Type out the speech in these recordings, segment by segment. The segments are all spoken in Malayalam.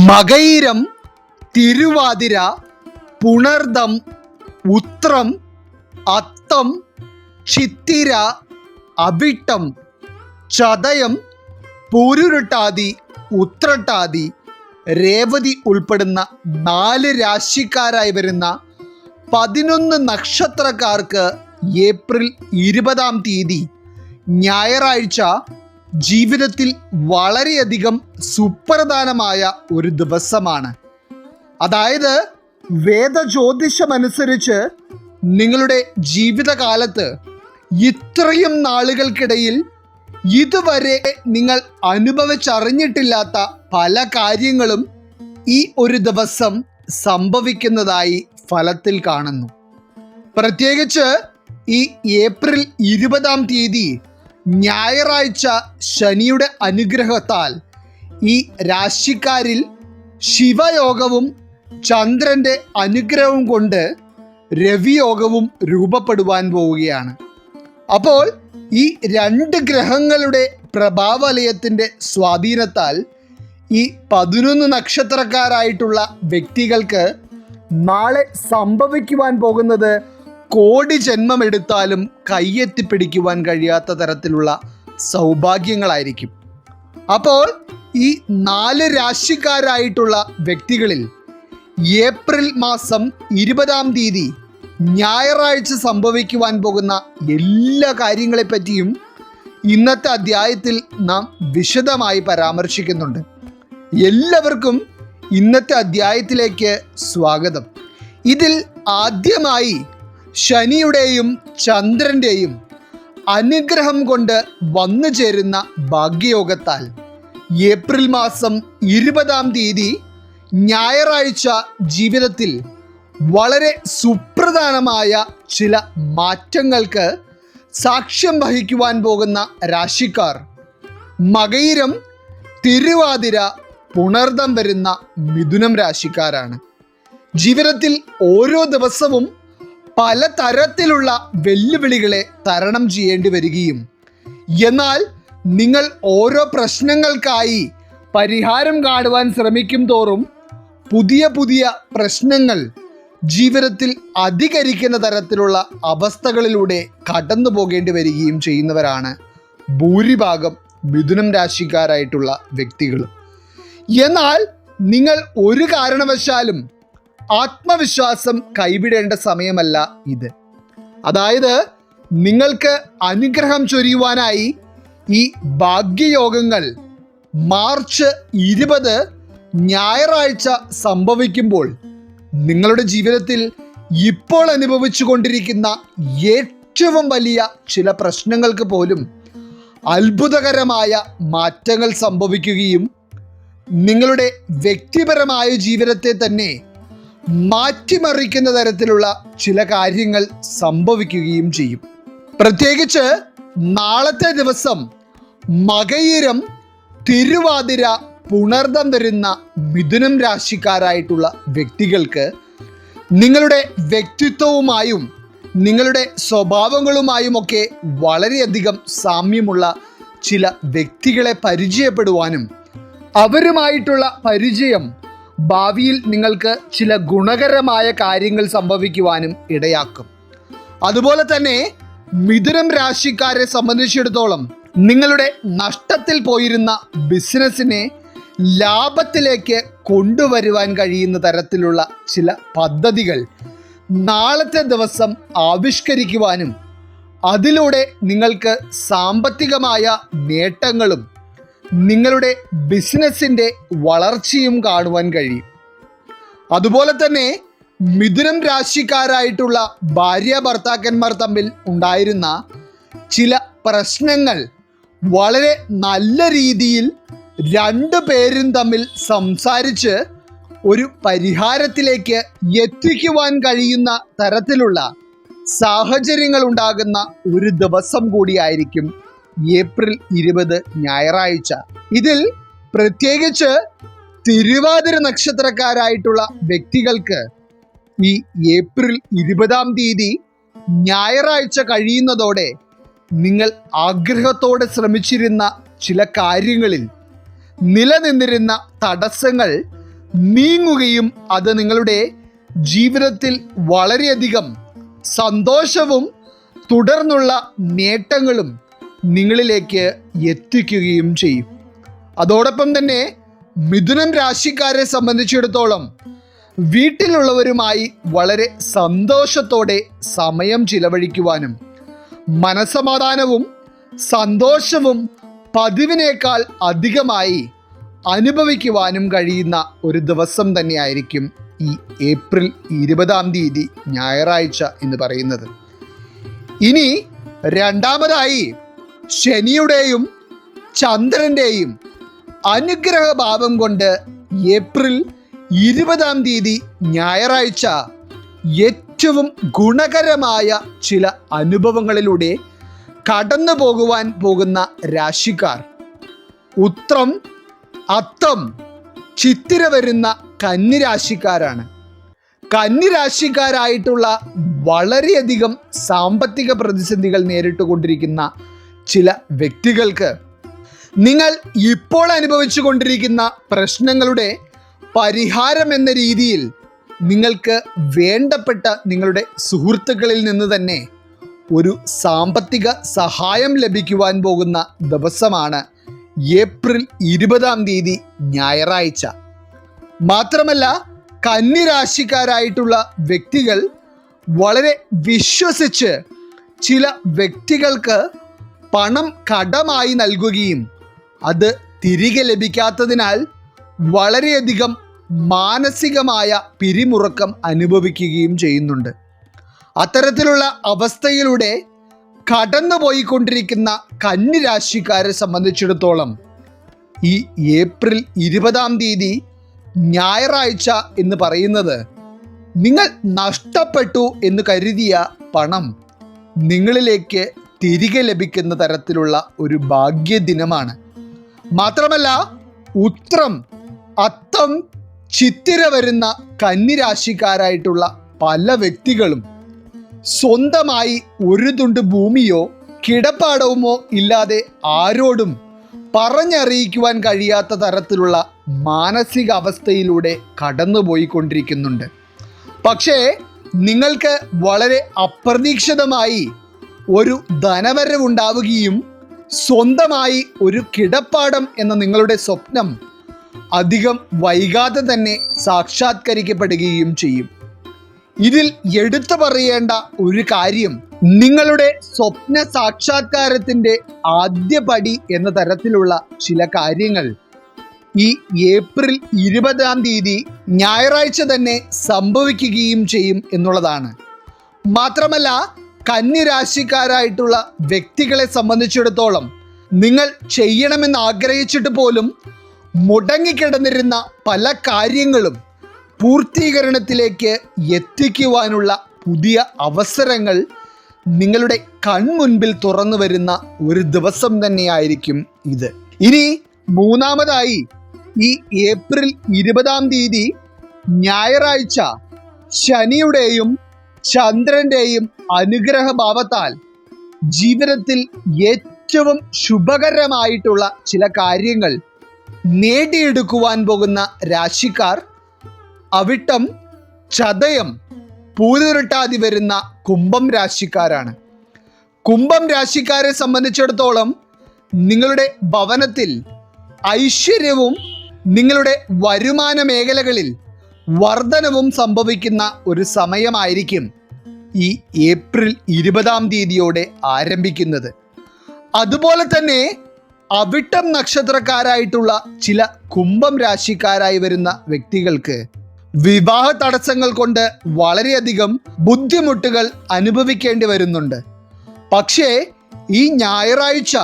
മകയിരം തിരുവാതിര പുണർദം ഉത്രം അത്തം ചിത്തിര അവിട്ടം ചതയം പൂരുരുട്ടാതി ഉത്രട്ടാതി രേവതി ഉൾപ്പെടുന്ന നാല് രാശിക്കാരായി വരുന്ന പതിനൊന്ന് നക്ഷത്രക്കാർക്ക് ഏപ്രിൽ ഇരുപതാം തീയതി ഞായറാഴ്ച ജീവിതത്തിൽ വളരെയധികം സുപ്രധാനമായ ഒരു ദിവസമാണ്. അതായത് വേദജ്യോതിഷമനുസരിച്ച് നിങ്ങളുടെ ജീവിതകാലത്ത് ഇത്രയും നാളുകൾക്കിടയിൽ ഇതുവരെ നിങ്ങൾ അനുഭവിച്ചറിഞ്ഞിട്ടില്ലാത്ത പല കാര്യങ്ങളും ഈ ഒരു ദിവസം സംഭവിക്കുന്നതായി ഫലത്തിൽ കാണുന്നു. പ്രത്യേകിച്ച് ഈ ഏപ്രിൽ ഇരുപതാം തീയതി ഞായറാഴ്ച ശനിയുടെ അനുഗ്രഹത്താൽ ഈ രാശിക്കാരിൽ ശിവയോഗവും ചന്ദ്രന്റെ അനുഗ്രഹവും കൊണ്ട് രവിയോഗവും രൂപപ്പെടുവാൻ പോവുകയാണ്. അപ്പോൾ ഈ രണ്ട് ഗ്രഹങ്ങളുടെ പ്രഭാവലയത്തിന്റെ സ്വാധീനത്താൽ ഈ പതിനൊന്ന് നക്ഷത്രക്കാരായിട്ടുള്ള വ്യക്തികൾക്ക് നാളെ സംഭവിക്കുവാൻ പോകുന്നത് കോടി ജന്മമെടുത്താലും കയ്യെത്തിപ്പിടിക്കുവാൻ കഴിയാത്ത തരത്തിലുള്ള സൗഭാഗ്യങ്ങളായിരിക്കും. അപ്പോൾ ഈ നാല് രാശിക്കാരായിട്ടുള്ള വ്യക്തികളിൽ ഏപ്രിൽ മാസം ഇരുപതാം തീയതി ഞായറാഴ്ച സംഭവിക്കുവാൻ പോകുന്ന എല്ലാ കാര്യങ്ങളെപ്പറ്റിയും ഇന്നത്തെ അധ്യായത്തിൽ നാം വിശദമായി പരാമർശിക്കുന്നുണ്ട്. എല്ലാവർക്കും ഇന്നത്തെ അധ്യായത്തിലേക്ക് സ്വാഗതം. ഇതിൽ ആദ്യമായി ശനിയുടെയും ചന്ദ്രന്റെയും അനുഗ്രഹം കൊണ്ട് വന്നു ചേരുന്ന ഭാഗ്യയോഗത്താൽ ഏപ്രിൽ മാസം ഇരുപതാം തീയതി ഞായറാഴ്ച ജീവിതത്തിൽ വളരെ സുപ്രധാനമായ ചില മാറ്റങ്ങൾക്ക് സാക്ഷ്യം വഹിക്കുവാൻ പോകുന്ന രാശിക്കാർ. മകയിരം തിരുവാതിര പുണർദം വരുന്ന മിഥുനം രാശിക്കാരാണ്. ജീവിതത്തിൽ ഓരോ ദിവസവും പലതരത്തിലുള്ള വെല്ലുവിളികളെ തരണം ചെയ്യേണ്ടി വരികയും. എന്നാൽ നിങ്ങൾ ഓരോ പ്രശ്നങ്ങൾക്കായി പരിഹാരം കാണുവാൻ ശ്രമിക്കും തോറും പുതിയ പുതിയ പ്രശ്നങ്ങൾ ജീവിതത്തിൽ അധികരിക്കുന്ന തരത്തിലുള്ള അവസ്ഥകളിലൂടെ കടന്നു പോകേണ്ടി വരികയും ചെയ്യുന്നവരാണ് ഭൂരിഭാഗം മിഥുനം രാശിക്കാരായിട്ടുള്ള വ്യക്തികൾ എന്നാൽ നിങ്ങൾ ഒരു കാരണവശാലും ആത്മവിശ്വാസം കൈവിടേണ്ട സമയമല്ല ഇത്. അതായത് നിങ്ങൾക്ക് അനുഗ്രഹം ചൊരിയുവാനായി ഈ ഭാഗ്യയോഗങ്ങൾ മാർച്ച് ഇരുപത് ഞായറാഴ്ച സംഭവിക്കുമ്പോൾ നിങ്ങളുടെ ജീവിതത്തിൽ ഇപ്പോൾ അനുഭവിച്ചു കൊണ്ടിരിക്കുന്ന ഏറ്റവും വലിയ ചില പ്രശ്നങ്ങൾക്ക് പോലും അത്ഭുതകരമായ മാറ്റങ്ങൾ സംഭവിക്കുകയും നിങ്ങളുടെ വ്യക്തിപരമായ ജീവിതത്തെ തന്നെ മാറ്റിമറിക്കുന്ന തരത്തിലുള്ള ചില കാര്യങ്ങൾ സംഭവിക്കുകയും ചെയ്യും. പ്രത്യേകിച്ച് നാളത്തെ ദിവസം മകയിരം തിരുവാതിര പുണർദം വരുന്ന മിഥുനം രാശിക്കാരായിട്ടുള്ള വ്യക്തികൾക്ക് നിങ്ങളുടെ വ്യക്തിത്വവുമായും നിങ്ങളുടെ സ്വഭാവങ്ങളുമായും സ്വഭാവങ്ങളുമായുമൊക്കെ വളരെയധികം സാമ്യമുള്ള ചില വ്യക്തികളെ പരിചയപ്പെടുവാനും അവരുമായിട്ടുള്ള പരിചയം ഭാവിയിൽ നിങ്ങൾക്ക് ചില ഗുണകരമായ കാര്യങ്ങൾ സംഭവിക്കുവാനും ഇടയാക്കും. അതുപോലെ തന്നെ മിഥുനം രാശിക്കാരെ സംബന്ധിച്ചിടത്തോളം നിങ്ങളുടെ നഷ്ടത്തിൽ പോയിരുന്ന ബിസിനസ്സിനെ ലാഭത്തിലേക്ക് കൊണ്ടുവരുവാൻ കഴിയുന്ന തരത്തിലുള്ള ചില പദ്ധതികൾ നാളത്തെ ദിവസം ആവിഷ്കരിക്കുവാനും അതിലൂടെ നിങ്ങൾക്ക് സാമ്പത്തികമായ നേട്ടങ്ങളും നിങ്ങളുടെ ബിസിനസ്സിന്റെ വളർച്ചയും കാണുവാൻ കഴിയും. അതുപോലെ തന്നെ മിഥുനം രാശിക്കാരായിട്ടുള്ള ഭാര്യ ഭർത്താക്കന്മാർ തമ്മിൽ ഉണ്ടായിരുന്ന ചില പ്രശ്നങ്ങൾ വളരെ നല്ല രീതിയിൽ രണ്ട് പേരും തമ്മിൽ സംസാരിച്ച് ഒരു പരിഹാരത്തിലേക്ക് എത്തിക്കുവാൻ കഴിയുന്ന തരത്തിലുള്ള സാഹചര്യങ്ങൾ ഉണ്ടാകുന്ന ഒരു ദിവസം കൂടിയായിരിക്കും ഏപ്രിൽ ഇരുപത് ഞായറാഴ്ച. ഇതിൽ പ്രത്യേകിച്ച് തിരുവാതിര നക്ഷത്രക്കാരായിട്ടുള്ള വ്യക്തികൾക്ക് ഈ ഏപ്രിൽ ഇരുപതാം തീയതി ഞായറാഴ്ച കഴിയുന്നതോടെ നിങ്ങൾ ആഗ്രഹത്തോടെ ശ്രമിച്ചിരുന്ന ചില കാര്യങ്ങളിൽ നിലനിന്നിരുന്ന തടസ്സങ്ങൾ നീങ്ങുകയും അത് നിങ്ങളുടെ ജീവിതത്തിൽ വളരെയധികം സന്തോഷവും തുടർന്നുള്ള നേട്ടങ്ങളും നിങ്ങളിലേക്ക് എത്തിക്കുകയും ചെയ്യും. അതോടൊപ്പം തന്നെ മിഥുനം രാശിക്കാരെ സംബന്ധിച്ചിടത്തോളം വീട്ടിലുള്ളവരുമായി വളരെ സന്തോഷത്തോടെ സമയം ചിലവഴിക്കുവാനും മനസമാധാനവും സന്തോഷവും പതിവിനേക്കാൾ അധികമായി അനുഭവിക്കുവാനും കഴിയുന്ന ഒരു ദിവസം തന്നെയായിരിക്കും ഈ ഏപ്രിൽ ഇരുപതാം തീയതി ഞായറാഴ്ച എന്ന് പറയുന്നത്. ഇനി രണ്ടാമതായി ശനിയുടെയും ചന്ദ്രന്റെയും അനുഗ്രഹഭാവം കൊണ്ട് ഏപ്രിൽ ഇരുപതാം തീയതി ഞായറാഴ്ച ഏറ്റവും ഗുണകരമായ ചില അനുഭവങ്ങളിലൂടെ കടന്നു പോകുവാൻ പോകുന്ന രാശിക്കാർ. ഉത്രം അത്തം ചിത്തിര വരുന്ന കന്നിരാശിക്കാരാണ് കന്നിരാശിക്കാരായിട്ടുള്ള വളരെയധികം സാമ്പത്തിക പ്രതിസന്ധികൾ നേരിട്ടുകൊണ്ടിരിക്കുന്ന ചില വ്യക്തികൾക്ക് നിങ്ങൾ ഇപ്പോൾ അനുഭവിച്ചു കൊണ്ടിരിക്കുന്ന പ്രശ്നങ്ങളുടെ പരിഹാരം എന്ന രീതിയിൽ നിങ്ങൾക്ക് വേണ്ടപ്പെട്ട നിങ്ങളുടെ സുഹൃത്തുക്കളിൽ നിന്ന് തന്നെ ഒരു സാമ്പത്തിക സഹായം ലഭിക്കുവാൻ പോകുന്ന ദിവസമാണ് ഏപ്രിൽ ഇരുപതാം തീയതി ഞായറാഴ്ച. മാത്രമല്ല കന്നിരാശിക്കാരായിട്ടുള്ള വ്യക്തികൾ വളരെ വിശ്വസിച്ച് ചില വ്യക്തികൾക്ക് പണം കടമായി നൽകുകയും അത് തിരികെ ലഭിക്കാത്തതിനാൽ വളരെയധികം മാനസികമായ പിരിമുറുക്കം അനുഭവിക്കുകയും ചെയ്യുന്നുണ്ട്. അത്തരത്തിലുള്ള അവസ്ഥയിലൂടെ കടന്നുപോയിക്കൊണ്ടിരിക്കുന്ന കന്നിരാശിക്കാരെ സംബന്ധിച്ചിടത്തോളം ഈ ഏപ്രിൽ ഇരുപതാം തീയതി ഞായറാഴ്ച എന്ന് പറയുന്നത് നിങ്ങൾ നഷ്ടപ്പെട്ടു എന്ന് കരുതിയ പണം നിങ്ങളിലേക്ക് തിരികെ ലഭിക്കുന്ന തരത്തിലുള്ള ഒരു ഭാഗ്യദിനമാണ്. മാത്രമല്ല ഉത്രം അത്തം ചിത്തിര വരുന്ന കന്നിരാശിക്കാരായിട്ടുള്ള പല വ്യക്തികളും സ്വന്തമായി ഒരു തുണ്ട് ഭൂമിയോ കിടപ്പാടവുമോ ഇല്ലാതെ ആരോടും പറഞ്ഞറിയിക്കുവാൻ കഴിയാത്ത തരത്തിലുള്ള മാനസിക അവസ്ഥയിലൂടെ കടന്നുപോയിക്കൊണ്ടിരിക്കുന്നുണ്ട്. പക്ഷേ നിങ്ങൾക്ക് വളരെ അപ്രതീക്ഷിതമായി ഒരു ധനവരവുണ്ടാവുകയും സ്വന്തമായി ഒരു കിടപ്പാടം എന്ന നിങ്ങളുടെ സ്വപ്നം അധികം വൈകാതെ തന്നെ സാക്ഷാത്കരിക്കപ്പെടുകയും ചെയ്യും. ഇതിൽ എടുത്തു പറയേണ്ട ഒരു കാര്യം നിങ്ങളുടെ സ്വപ്ന സാക്ഷാത്കാരത്തിന്റെ ആദ്യ പടി എന്ന തരത്തിലുള്ള ചില കാര്യങ്ങൾ. ഈ ഏപ്രിൽ ഇരുപതാം തീയതി ഞായറാഴ്ച തന്നെ സംഭവിക്കുകയും ചെയ്യും എന്നുള്ളതാണ്. മാത്രമല്ല കന്യരാശിക്കാരായിട്ടുള്ള വ്യക്തികളെ സംബന്ധിച്ചിടത്തോളം നിങ്ങൾ ചെയ്യണമെന്ന് ആഗ്രഹിച്ചിട്ട് പോലും മുടങ്ങിക്കിടന്നിരുന്ന പല കാര്യങ്ങളും പൂർത്തീകരണത്തിലേക്ക് എത്തിക്കുവാനുള്ള പുതിയ അവസരങ്ങൾ നിങ്ങളുടെ കൺമുൻപിൽ തുറന്നു വരുന്ന ഒരു ദിവസം തന്നെയായിരിക്കും ഇത്. ഇനി മൂന്നാമതായി ഈ ഏപ്രിൽ ഇരുപതാം തീയതി ഞായറാഴ്ച ശനിയുടെയും ചന്ദ്രന്റെയും അനുഗ്രഹഭാവത്താൽ ജീവിതത്തിൽ ഏറ്റവും ശുഭകരമായിട്ടുള്ള ചില കാര്യങ്ങൾ നേടിയെടുക്കുവാൻ പോകുന്ന രാശിക്കാർ അവിട്ടം ചതയം പൂതിരുട്ടാതി വരുന്ന കുംഭം രാശിക്കാരാണ്. കുംഭം രാശിക്കാരെ സംബന്ധിച്ചിടത്തോളം നിങ്ങളുടെ ഭവനത്തിൽ ഐശ്വര്യവും നിങ്ങളുടെ വരുമാന മേഖലകളിൽ വർധനവും സംഭവിക്കുന്ന ഒരു സമയമായിരിക്കും ഈ ഏപ്രിൽ ഇരുപതാം തീയതിയോടെ ആരംഭിക്കുന്നത്. അതുപോലെ തന്നെ അവിട്ടം നക്ഷത്രക്കാരായിട്ടുള്ള ചില കുംഭം രാശിക്കാരായി വരുന്ന വ്യക്തികൾക്ക് വിവാഹ തടസ്സങ്ങൾ കൊണ്ട് വളരെയധികം ബുദ്ധിമുട്ടുകൾ അനുഭവിക്കേണ്ടി വരുന്നുണ്ട്. പക്ഷേ ഈ ഞായറാഴ്ച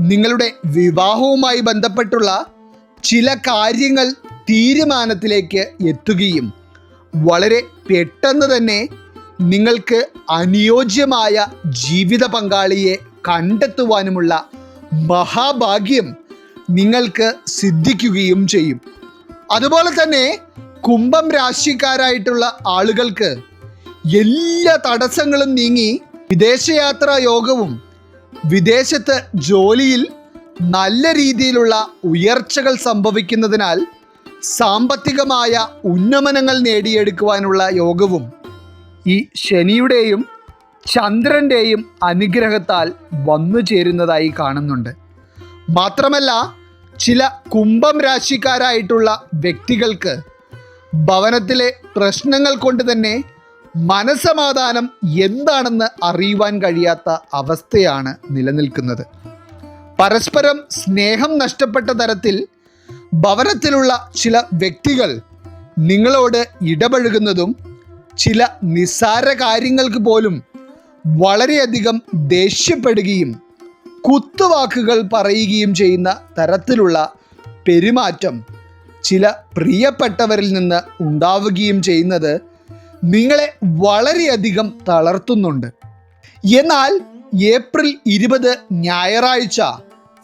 നിങ്ങളുടെ വിവാഹവുമായി ബന്ധപ്പെട്ടുള്ള ചില കാര്യങ്ങൾ തീരുമാനത്തിലേക്ക് എത്തുകയും വളരെ പെട്ടെന്ന് തന്നെ നിങ്ങൾക്ക് അനുയോജ്യമായ ജീവിത പങ്കാളിയെ കണ്ടെത്തുവാനുമുള്ള മഹാഭാഗ്യം നിങ്ങൾക്ക് സിദ്ധിക്കുകയും ചെയ്യും. അതുപോലെ തന്നെ കുംഭം രാശിക്കാരായിട്ടുള്ള ആളുകൾക്ക് എല്ലാ തടസ്സങ്ങളും നീങ്ങി വിദേശയാത്രാ യോഗവും വിദേശത്ത് ജോലിയിൽ നല്ല രീതിയിലുള്ള ഉയർച്ചകൾ സംഭവിക്കുന്നതിനാൽ സാമ്പത്തികമായ ഉന്നമനങ്ങൾ നേടിയെടുക്കുവാനുള്ള യോഗവും ഈ ശനിയുടെയും ചന്ദ്രന്റെയും അനുഗ്രഹത്താൽ വന്നു ചേരുന്നതായി കാണുന്നുണ്ട്. മാത്രമല്ല ചില കുംഭം രാശിക്കാരായിട്ടുള്ള വ്യക്തികൾക്ക് ഭവനത്തിലെ പ്രശ്നങ്ങൾ കൊണ്ട് തന്നെ മനസമാധാനം എന്താണെന്ന് അറിയുവാൻ കഴിയാത്ത അവസ്ഥയാണ് നിലനിൽക്കുന്നത്. പരസ്പരം സ്നേഹം നഷ്ടപ്പെട്ട തരത്തിൽ ഭവനത്തിലുള്ള ചില വ്യക്തികൾ നിങ്ങളോട് ഇടപഴകുന്നതും ചില നിസ്സാര കാര്യങ്ങൾക്ക് പോലും വളരെയധികം ദേഷ്യപ്പെടുകയും കുത്തുവാക്കുകൾ പറയുകയും ചെയ്യുന്ന തരത്തിലുള്ള പെരുമാറ്റം ചില പ്രിയപ്പെട്ടവരിൽ നിന്ന് ഉണ്ടാവുകയും ചെയ്യുന്നത് നിങ്ങളെ വളരെയധികം തളർത്തുന്നുണ്ട്. എന്നാൽ ഏപ്രിൽ ഇരുപത് ഞായറാഴ്ച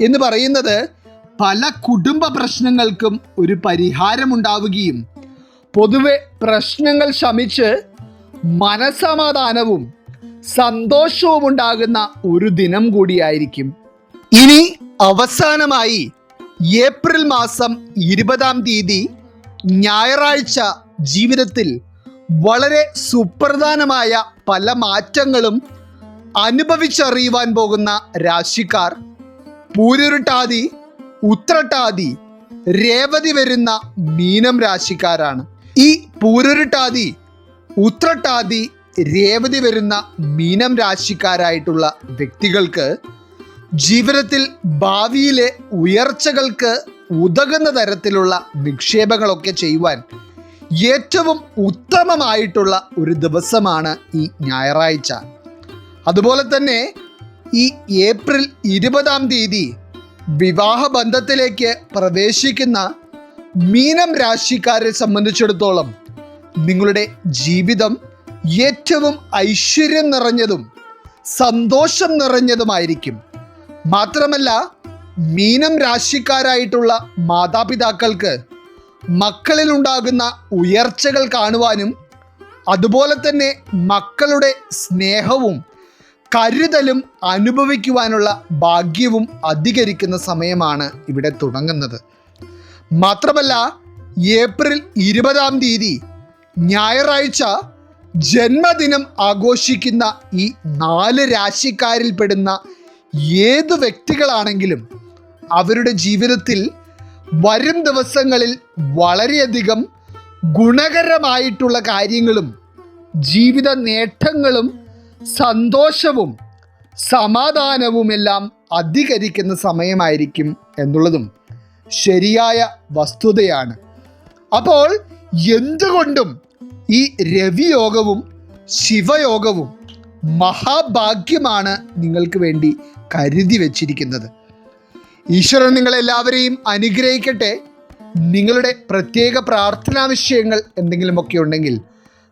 എന്ന് പറയുന്നത് പല കുടുംബ പ്രശ്നങ്ങൾക്കും ഒരു പരിഹാരമുണ്ടാവുകയും പൊതുവെ പ്രശ്നങ്ങൾ ശമിച്ച് മനസമാധാനവും സന്തോഷവും ഉണ്ടാകുന്ന ഒരു ദിനം കൂടിയായിരിക്കും. ഇനി അവസാനമായി ഏപ്രിൽ മാസം ഇരുപതാം തീയതി ഞായറാഴ്ച ജീവിതത്തിൽ വളരെ സുപ്രധാനമായ പല മാറ്റങ്ങളും അനുഭവിച്ചറിയുവാൻ പോകുന്ന രാശിക്കാർ പൂരുരുട്ടാതി ഉത്രട്ടാതി രേവതി വരുന്ന മീനം രാശിക്കാരാണ്. ഈ പൂരരുട്ടാതി ഉത്രട്ടാതി രേവതി വരുന്ന മീനം രാശിക്കാരായിട്ടുള്ള വ്യക്തികൾക്ക് ജീവിതത്തിൽ ഭാവിയിലെ ഉയർച്ചകൾക്ക് ഉതകുന്ന തരത്തിലുള്ള നിക്ഷേപങ്ങളൊക്കെ ചെയ്യുവാൻ ഏറ്റവും ഉത്തമമായിട്ടുള്ള ഒരു ദിവസമാണ് ഈ ഞായറാഴ്ച. അതുപോലെ തന്നെ ഈ ഏപ്രിൽ ഇരുപതാം തീയതി വിവാഹ ബന്ധത്തിലേക്ക് പ്രവേശിക്കുന്ന മീനം രാശിക്കാരെ സംബന്ധിച്ചിടത്തോളം നിങ്ങളുടെ ജീവിതം ഏറ്റവും ഐശ്വര്യം നിറഞ്ഞതും സന്തോഷം നിറഞ്ഞതുമായിരിക്കും. മാത്രമല്ല മീനം രാശിക്കാരായിട്ടുള്ള മാതാപിതാക്കൾക്ക് മക്കളിൽ ഉണ്ടാകുന്ന ഉയർച്ചകൾ കാണുവാനും അതുപോലെ തന്നെ മക്കളുടെ സ്നേഹവും കരുതലും അനുഭവിക്കുവാനുള്ള ഭാഗ്യവും അധികരിക്കുന്ന സമയമാണ് ഇവിടെ തുടങ്ങുന്നത്. മാത്രമല്ല ഏപ്രിൽ ഇരുപതാം തീയതി ഞായറാഴ്ച ജന്മദിനം ആഘോഷിക്കുന്ന ഈ നാല് രാശിക്കാരിൽ പെടുന്ന ഏത് വ്യക്തികളാണെങ്കിലും അവരുടെ ജീവിതത്തിൽ വരും ദിവസങ്ങളിൽ വളരെയധികം ഗുണകരമായിട്ടുള്ള കാര്യങ്ങളും ജീവിത നേട്ടങ്ങളും സന്തോഷവും സമാധാനവുമെല്ലാം അധികരിക്കുന്ന സമയമായിരിക്കും എന്നുള്ളതും ശരിയായ വസ്തുതയാണ്. അപ്പോൾ എന്തുകൊണ്ടും ഈ രവിയോഗവും ശിവയോഗവും മഹാഭാഗ്യമാണ് നിങ്ങൾക്ക് വേണ്ടി കരുതി വച്ചിരിക്കുന്നത്. ഈശ്വരൻ നിങ്ങളെല്ലാവരെയും അനുഗ്രഹിക്കട്ടെ. നിങ്ങളുടെ പ്രത്യേക പ്രാർത്ഥനാ വിഷയങ്ങൾ എന്തെങ്കിലുമൊക്കെ ഉണ്ടെങ്കിൽ